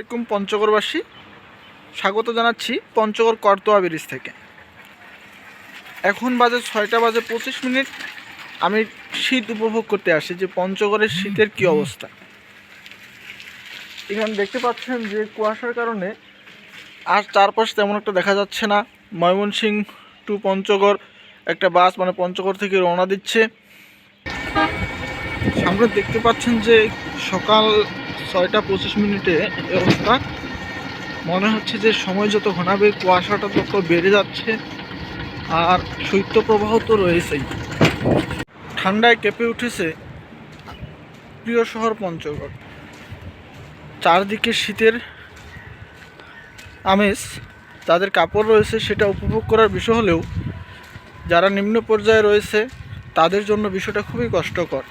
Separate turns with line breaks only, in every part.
আসসালামাইকুম পঞ্চগড়বাসী। স্বাগত জানাচ্ছি পঞ্চগড় করতোয়া ব্রিজ থেকে। এখন বাজে ছয়টা বাজে পঁচিশ মিনিট। আমি শীত উপভোগ করতে আসি যে পঞ্চগড়ের শীতের কি অবস্থা। এখানে দেখতে পাচ্ছেন যে কুয়াশার কারণে আর চারপাশ তেমন একটা দেখা যাচ্ছে না। ময়মনসিং টু পঞ্চগড় একটা বাস মানে পঞ্চগড় থেকে রওনা দিচ্ছে। সামনে দেখতে পাচ্ছেন যে সকাল ছয়টা পঁচিশ মিনিটে অবস্থা। মনে হচ্ছে যে সময় যত ঘনাবে, কুয়াশাটা তত বেড়ে যাচ্ছে, আর শৈত্যপ্রবাহ তো রয়েছেই। ঠান্ডায় কেঁপে উঠেছে প্রিয় শহর পঞ্চগড়। চারদিকে শীতের আমেজ তাদের কাপড় রয়েছে সেটা উপভোগ করার বিষয় হলেও, যারা নিম্ন পর্যায়ে রয়েছে, তাদের জন্য বিষয়টা খুবই কষ্টকর।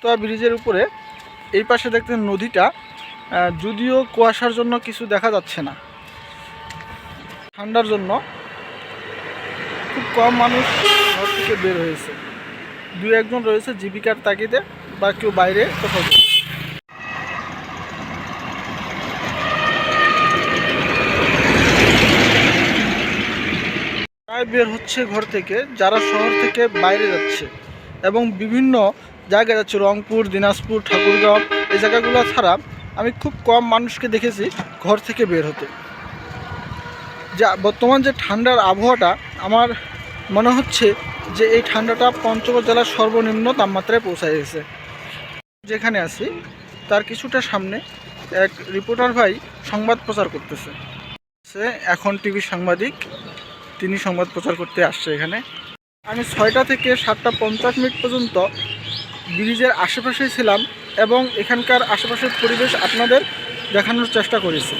তো ব্রিজের উপরে এই পাশে দেখতেন নদীটা যদিও কুয়াশার জন্য কিছু দেখা যাচ্ছে না। ঠান্ডার জন্য খুব কম মানুষ ঘর থেকে বের হয়েছে। দু একজন রয়েছে জীবিকার তাগিদে, বা কেউ বাইরে কোথাও প্রায় বের হচ্ছে ঘর থেকে, যারা শহর থেকে বাইরে যাচ্ছে, এবং বিভিন্ন জায়গায় যাচ্ছে রংপুর, দিনাজপুর, ঠাকুরগাঁও, এই জায়গাগুলো ছাড়া আমি খুব কম মানুষকে দেখেছি ঘর থেকে বের হতে। যা বর্তমান যে ঠান্ডার আবহাওয়াটা, আমার মনে হচ্ছে যে এই ঠান্ডাটা পঞ্চগড় জেলার সর্বনিম্ন তাপমাত্রায় পৌঁছায় গেছে। যেখানে আছি, তার কিছুটা সামনে এক রিপোর্টার ভাই সংবাদ প্রচার করতেছে। সে এখন টিভি সাংবাদিক, তিনি সংবাদ প্রচার করতে আসছে এখানে। আমি ছয়টা থেকে সাতটা পঞ্চাশ মিনিট পর্যন্ত ব্রিজের আশেপাশে ছিলাম এবং এখানকার আশেপাশের পরিবেশ আপনাদের দেখানোর চেষ্টা করেছি।